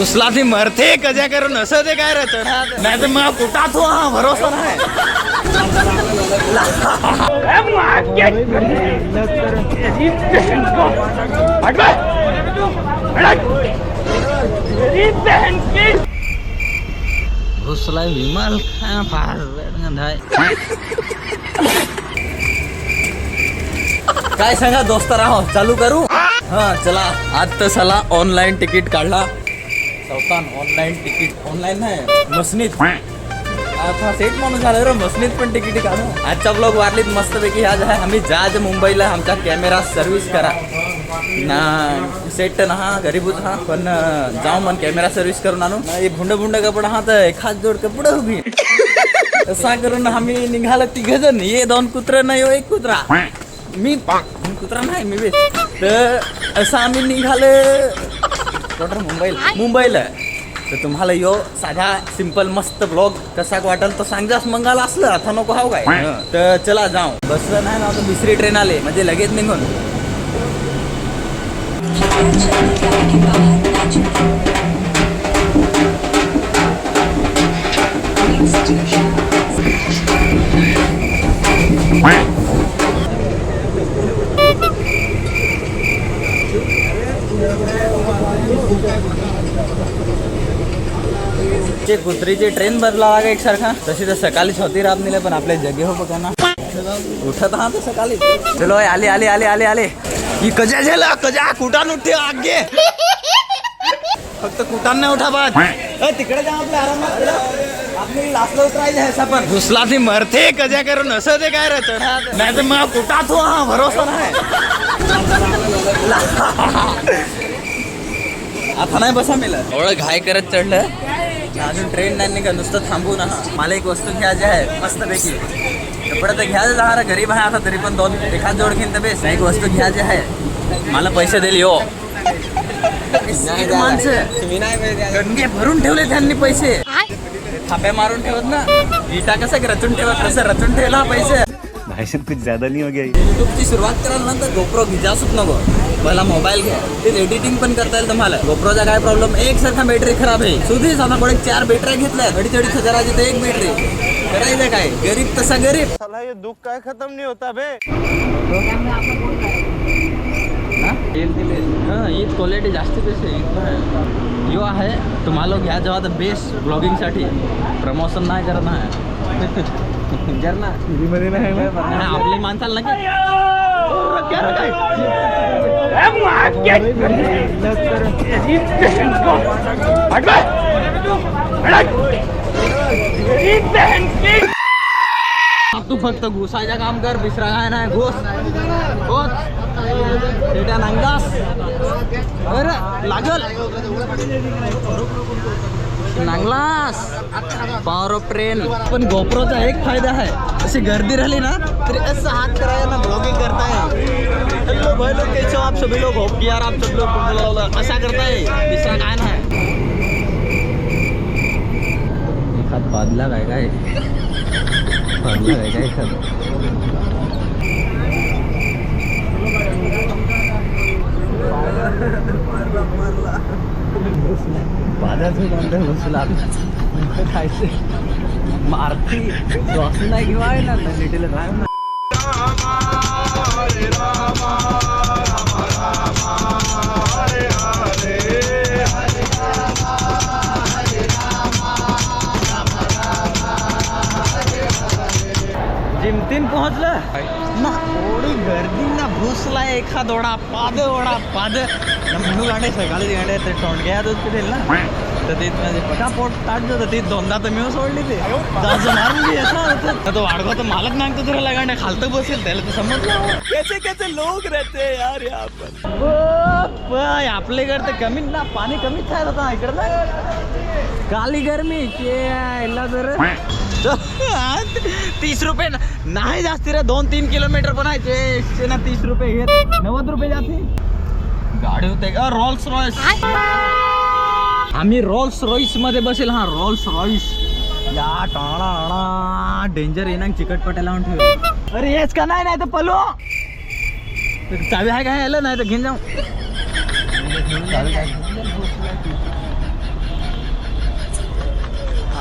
घुसला ती मरते कजा करून असं ते काय रे नाही तर मग कुठा तो? हा भरोसा नाही. घुसलाय विमल काय फार वेडगंध काय सांगा दोस्त राहो चालू करू? हा चला आज तर चला ऑनलाईन तिकीट काढला. चौथान ऑनलाईन तिकीट ऑनलाईन नाही. मसनीत. आता सेट माणूस झाला रे मसनीत पण तिकीट काढू. आजचा ब्लॉग वारलीत मस्तपैकी. आज आहे आम्ही जाज मुंबईला. आमचा कॅमेरा सर्व्हिस करा. ना सेट ना हा गरीबूच हा पण जाऊ मन कॅमेरा सर्व्हिस करून आणू. हे भुंड भुंड कपडा हा तर एखाद जोड कपडा उभी. असा करून आम्ही निघालो तिघ जण ये दोन कुत्र नाही हो एक कुत्रा. मी कुत्रा नाही मी बी. तर असं आम्ही निघालो कुठं मुंबईला मुंबईला तर तुम्हाला यो साधा सिंपल मस्त ब्लॉग कसा वाटेल तर सांगजास मंगाला असलं आता नको हाव काय तर चला जाऊ बसलं नाही ना आता दुसरी ट्रेन आले म्हणजे लगेच निघून ते कुत्रीची ट्रेन बदला लागा एकसारखा. तशी तर सकाळीच होती रात नेले पण आपल्या जगे हो बघा ना उठत हा तर सकाळी. चलो आले आले आले आले आले. ही कजा झाला कजा कुटान उठते आगे? फक्त कुटान नाही उठा बाद तिकडे जा आपल्या आरामात आपली लासला पण घुसला ती मरते कजा करून असं ते काय रे चढा नाही तर मग कुठा तो हा भरोसा नाही. आता नाही बसा मिळत. ओळख घाय करत चढलं. अजून ट्रेन नाही निघा नुसतं थांबू ना. मला एक वस्तू घ्यायची आहे मस्तपैकी. कपडे तर घ्यायचं जाणार गरीब आहे आता तरी पण दोन एखाद जोड घेईन तर बेस एक वस्तू घ्यायची आहे. मला पैसे दिले हो माणसं गंगे भरून ठेवले त्यांनी पैसे. थाप्या मारून ठेवत ना. इटा कसं रचून ठेवत तसं रचून ठेवला पैसे. भाई साहब कुछ ज्यादा नहीं हो गया ये? युट्यूबची सुरुवात कराल ना तर गोप्रो घ्यासूच नको पहिला मोबाईल घ्या. ते एडिटिंग पण करता येईल तुम्हाला. गोप्रोचा काय प्रॉब्लेम एक सारखा बॅटरी खराब आहे. सुधी कोणी चार बॅटऱ्या घेतल्या अडीच अडीच हजाराची तर एक बॅटरी करायचं काय? गरीब तसा गरीब. साला ये दुख काय खत्म नहीं होता बे ईद क्वालिटी जास्त पैसे यो आहे. तुम्हाला घ्या जेव्हा तर बेस्ट ब्लॉगिंगसाठी प्रमोशन नाही करत आहे जर ना. ना? आपली माणसाला नक्की तू फक्त घुसायचं काम कर बिसरा काय नाही घुस. घुस. बेटा नांगास लागल. नांगलास. पॉवर ऑफ ट्रेन पण गोप्रोचा एक फायदा आहे. अशी गर्दी राहिली ना तरी असं हात करायला ना ब्लॉगिंग करताय. हेलो भाई लोग कैसे हो आप सभी लोग? होप यार आप सब लोग असा करताय. दुसरा काय नाही. एखाद बादला काय काय? बादला काय काय एखाद? पाण्याचं बंद बसला खायचं मारती श्वास नाही किंवा आहे ना लिटिल राय ना जिमतीन पोहोचलं. ना थोडी गर्दी ना भुसला एखादोडा पाद ओढा पाद ना म्हणू गाणे सकाळी गाणे ते टोंडग्या दूध पिटेल ना. तर ते माझे पटापोट ताट होतं ते दोनदा तर मी सोडली ते. असं तर तो वाढवा तर मालक नागतो तुला लगांडे खालतं बसेल. त्याला तर समजलं. कैसे कैसे लोक रहते यार यहाँ पर। पाय आपल्याकडे तर कमी ना पाणी कमीच खायला होता इकडं ना. काली गरमी के यायला जर तीस रुपये न- नाही जास्त रे दोन तीन किलोमीटर पण आहे. ना तीस रुपये घेत. नव्वद रुपये जाते. गाडी होते. का रॉल्स रॉयस आम्ही रोल्स रॉईसमध्ये बसेल. हा रोल्स रॉईस या टाळा डेंजर येणार चिकटपट्या लावून ठेव. अरे हेच का? नाही नाही तर पलो. चावी आहे काय आलं नाही तर घेऊन जाऊ.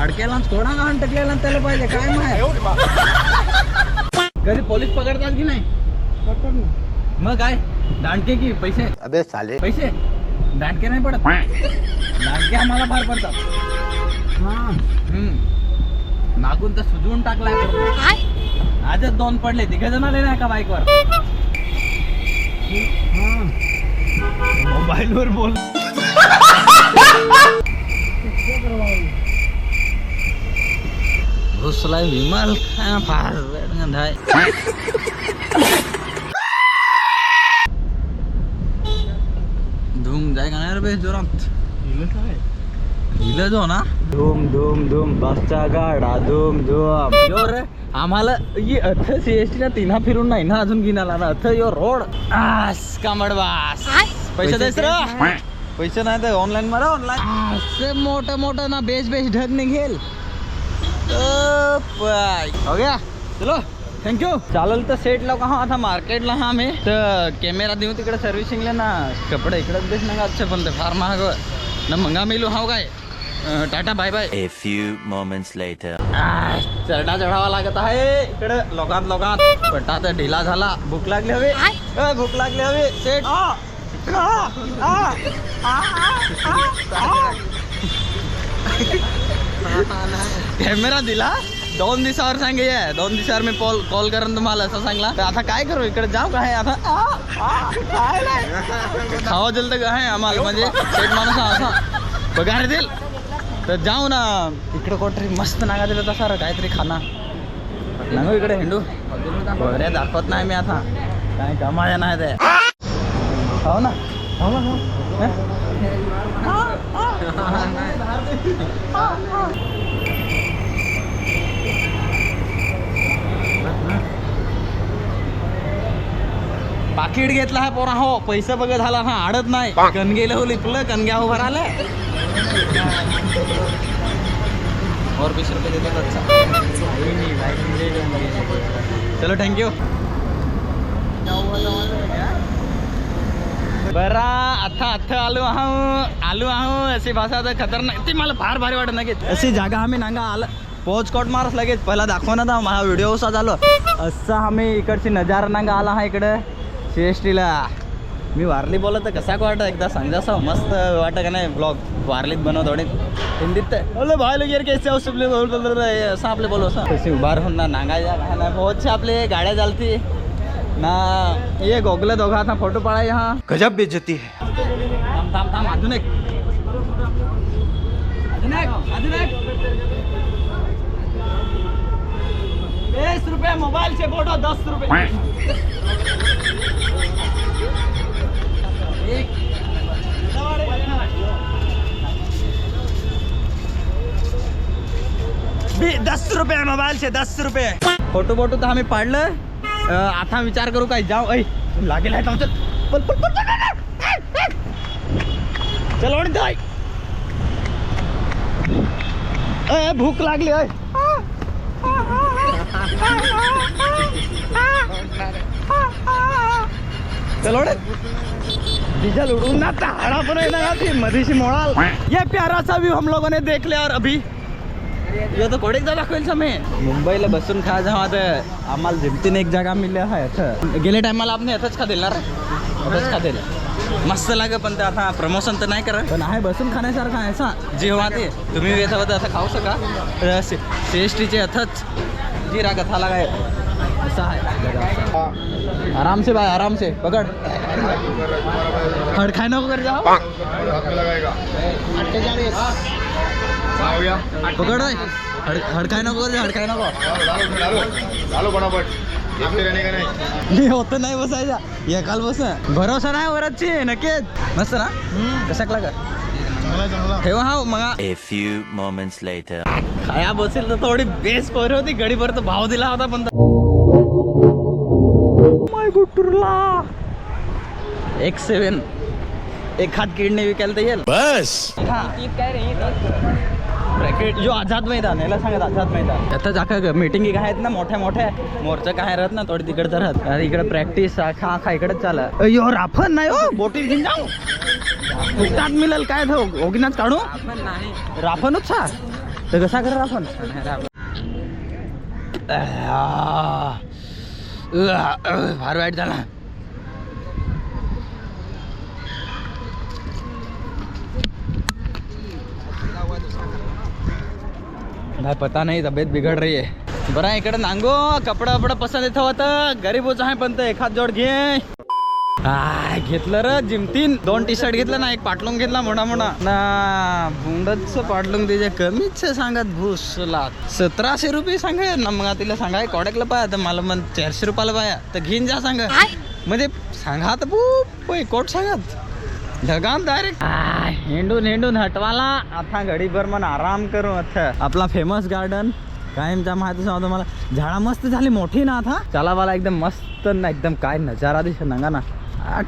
अडकेला थोडा ना अटकलेला त्याला पाहिजे. काय माहिती? कधी पोलीस पकडतात की नाही? मग काय? दांडके की पैसे? अबे साले. पैसे? दांडके नाही पडत. दांडके आम्हाला फार पडतात. हम्म. मागून तर सुजवून टाकलाय. आजच दोन पडले. तिघे जण आले नाही का बाईकवर. मोबाईल वर बोल. घुसलाय विमल. काय फार वेडगंध आहे धूम जायगा नाही रे बे जोरात हिलं जो ना धूम धूम धूम बसचा गाडा धूम धूम यो रे आम्हाला ये अथ सी एस टी ला तिन्हा फिरून नाही ना अजून गिनाला ना अथ यो रोड आस कामडवास पैसे देस रे पैसे नाही तर ऑनलाईन मारा ऑनलाईन असं मोठं मोठं ना बेस बेस ढग निघेल. हो गया चलो थँक्यू चालेल तर सेटला का? हा आता मार्केटला हा मी. तर कॅमेरा देऊ तिकडे सर्व्हिसिंगला ना कपडे इकडे देस ना अच्छे पण ते फार महाग. ना मंगा मिलू हाव काय? Tata bye bye A few moments later. आह, चढा चढावा लागत आहे. इकडे लोकांत लोकांत. पण आता ढिला झाला. भूक लागली हवी. भूक लागली हवी. सेट. कॅमेरा दिला? दोन दिवसावर सांगे दोन दिवसावर मी कॉल कॉल करून तुम्हाला असं सांगला. तर आता काय करू इकडे जाऊ काय आता काय नाही. खावा तर काय आम्हाला म्हणजे सेट माणूस हा असा. पगार देईल तर जाऊ ना. इकडे कोणतरी मस्त नागा दिलं तसा रे काहीतरी खाना. नागो इकडे हिंडू. बरे दाखवत नाही मी आता. काय कमाया नाही ते. हो ना. हो ना हो हं? पाकिट घेतला हा पोरा. हो पैसे बघ झाला. हा आडत नाही. कणगेलं हो लिपलं कणग्या उभं राहिलं. और बीस रुपये चलो थँक्यू बरा आता आता आलो आहो. आलो आहो. अशी भाषा तर खतरनाक. ती मला फार भारी वाटत नक्कीच अशी जागा आम्ही नांगा आलं पोच कोट मारस लगेच. पहिला दाखव ना दा माझा व्हिडिओ असा झालो. असं आम्ही इकडची नजारा नांगा आला हा इकडे. सी एस टीला मी वारली बोलत तर कसा वाटत? एकदा सांगा असं मस्त वाटत का नाही ब्लॉग वारलीत बनव थोडे हिंदीत. ते अरे भाई लोग यार कैसे हो सबले बोल बोल रहे हैं, असं आपले बोलो असं कशी उभा राहून ना नांगायच्या काय नाही पोहोचचे आपले गाड्या चालती. ना ये गोगले दोघा आता फोटो पडा यहाँ. गजब बेइज्जती है. थांब थांब थांब अजून एक. अजून एक अजून एक. बीस रुपये मोबाईल से फोटो दस. बी- दस रुपये मोबाईल से दस रुपये. फोटो फोटो तर आम्ही पाडलं. अं, आता विचार करू काय जाऊ. ऐ लागेल आहे पल पल, पल, पल. चल भूक लागली अय चल ओढ. डीजल उड़ून ना ताड़ा पण है ना थी मधीशी मोड़ाल. ये प्यारा सा व्यू हम लोगों ने देख लिया और अभी. ये तो कोडेक दाखवेल समय मुंबईला बसून खा जाऊ आता आम्हाला जिमतीने एक जागा मिळली आहे इथं गेल्या टायमाला आपण इथंच खातील ना रे? खा खातील मस्त लागे पण ते आता प्रमोशन तर नाही करत पण आहे बसून खाण्यासारखं आहे असा जेव्हा ते तुम्ही येत होतं असं खाऊ शका सी एस टीचे इथंच जिरा कथा लागाय असं आहे आराम से भाई आराम से पकड़ खडखाय नको कर जाओ पकड. हड हडकाय नको कर हडकाय नको मी होतं नाही बसायचा. एकाल बस भरोसा नाही वरची नक्कीच. मस्त ना? कशाक लागा ठेवा हा मग A few moments later. खाया बसेल तर थोडी बेस पोर होती. गडीभर तर भाव दिला होता पण माय गुटुरला एक सेवन एक हात किडनी विकायला तर येईल. बस. ब्रॅकेट जो आझाद मैदान याला सांगत आझाद मैदान. आता जाका मीटिंगी काय आहेत ना मोठ्या मोठ्या. मोर्चा काय राहत ना थोडी तिकडचं राहत. इकडे प्रॅक्टिस खा खा इकडेच चाला. यो राफन नाही हो बोटी घेऊन जाऊ. फुकटात मिळेल काय ओगिनाच काढू? राफनच छा तर कसा करा आपण फार वाईट झाला. नाही पता नाही तब्येत बिघड रही आहे बरं इकडे नांगो कपडा वपडा पसंत येत होतं गरीबच आहे पण ते एखाद जोड घे. आय, घेतलं र जिमतीन दोन टी शर्ट घेतलं ना एक पाटलून घेतला मोठा मोठा. ना बुंडच पाटलून त्याच्या कमीच सांगत भूसला सतराशे रुपये सांग ना मग तिला सांगाय कोडकला पाया तर मला मग चारशे रुपयाला पाया तर घेऊन जा सांग. म्हणजे सांगा तर कोट सांगत. ढगाम डायरेक्ट हिंडून हिंडून हटवाला. आता घडीभर मन आराम करू अच्छा आपला फेमस गार्डन कायमचा माहिती सांगतो मला झाडा मस्त झाली मोठी ना आता. चलावाला एकदम मस्त ना एकदम काय नजारा दिसत नांगा ना.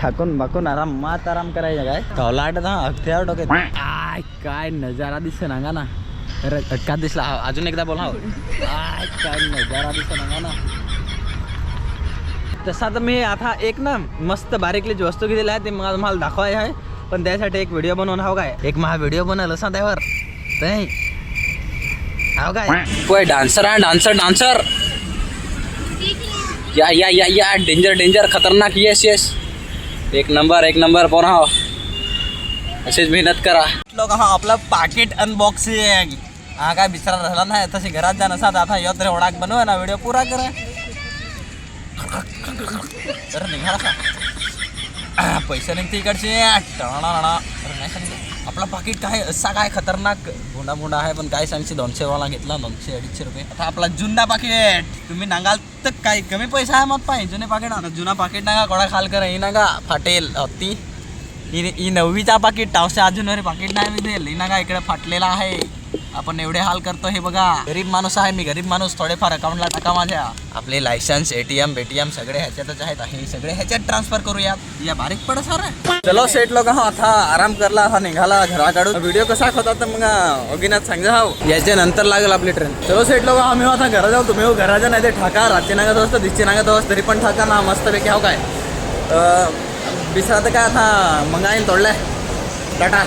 ठाकून बाकून आराम मात आराम करायचा काय? कवला आटत हा अख्त्यावर डोक्यात. आय काय नजारा दिसत नांगा ना. अरे अटका दिसला. अजून एकदा बोला. काय नजारा दिसत नांगा ना. तसा तर मी आता एक ना मस्त बारीकली जी वस्तू घेतलेली आहे ते मला मला दाखवाय आहे. पण त्यासाठी एक व्हिडिओ बनवून हवं काय? एक महा व्हिडिओ बनवलं असा त्यावर. हवं काय? डान्सर आहे डान्सर डान्सर. या या या या. डेंजर डेंजर खतरनाक. येस येस एक नंबर एक नंबर. पोरा हो अशीच मेहनत करा. लोक हा आपलं पाकिट अनबॉक्सिंग हा काय बिचारा झाला नाही. तशी घरात जा नसा आता योत रे ओळाक बनव ना व्हिडिओ पुरा करा. तर निघाला का पैसे निघते इकडचे टणाणा. अरे नाही सांगितलं. आपला पाकिट काय असा काय खतरनाक गुंडा भुंडा आहे पण काय सांगशील दोनशे वाला घेतला दोनशे अडीचशे रुपये आता आपला जुना पाकिट तुम्ही नांगाल तर काय कमी पैसा आहे मग पाहिजे जुने पाकिट आता जुना पाकिट नागा कोणा खाल कर ही नागा फाटेल हत्ती ही नववीचा पाकिट टावसे अजून अरे पाकिट नाही मिळेल ही नागा इकडे फाटलेला आहे आपण एवढे हाल करतो हे बघा. गरीब माणूस आहे मी गरीब माणूस. थोडेफार अकाउंटला टाका माझ्या. आपले लायसन्स एटीएम बेटीएम सगळे ह्याच्यातच आहेत. हे सगळे ह्याच्यात ट्रान्सफर करूयात. या बारीक पड सर. चलो सेट लोक हा आता आराम करला हा निघाला घराकडून व्हिडिओ कसा होता तर मग अगिनाथ सांगा हा याच्या नंतर लागेल आपली ट्रेन चलो सेट लोक आम्ही आता घरा जाऊ. तुम्ही हो घराच्या नाही ते ठाका. रातचे नागत असतं दिसचे नागत असतं तरी पण ठाका. ना मस्तपैकी हो काय? अं, बिसरा तर काय आता मंगाईन तोडलाय. टाटा.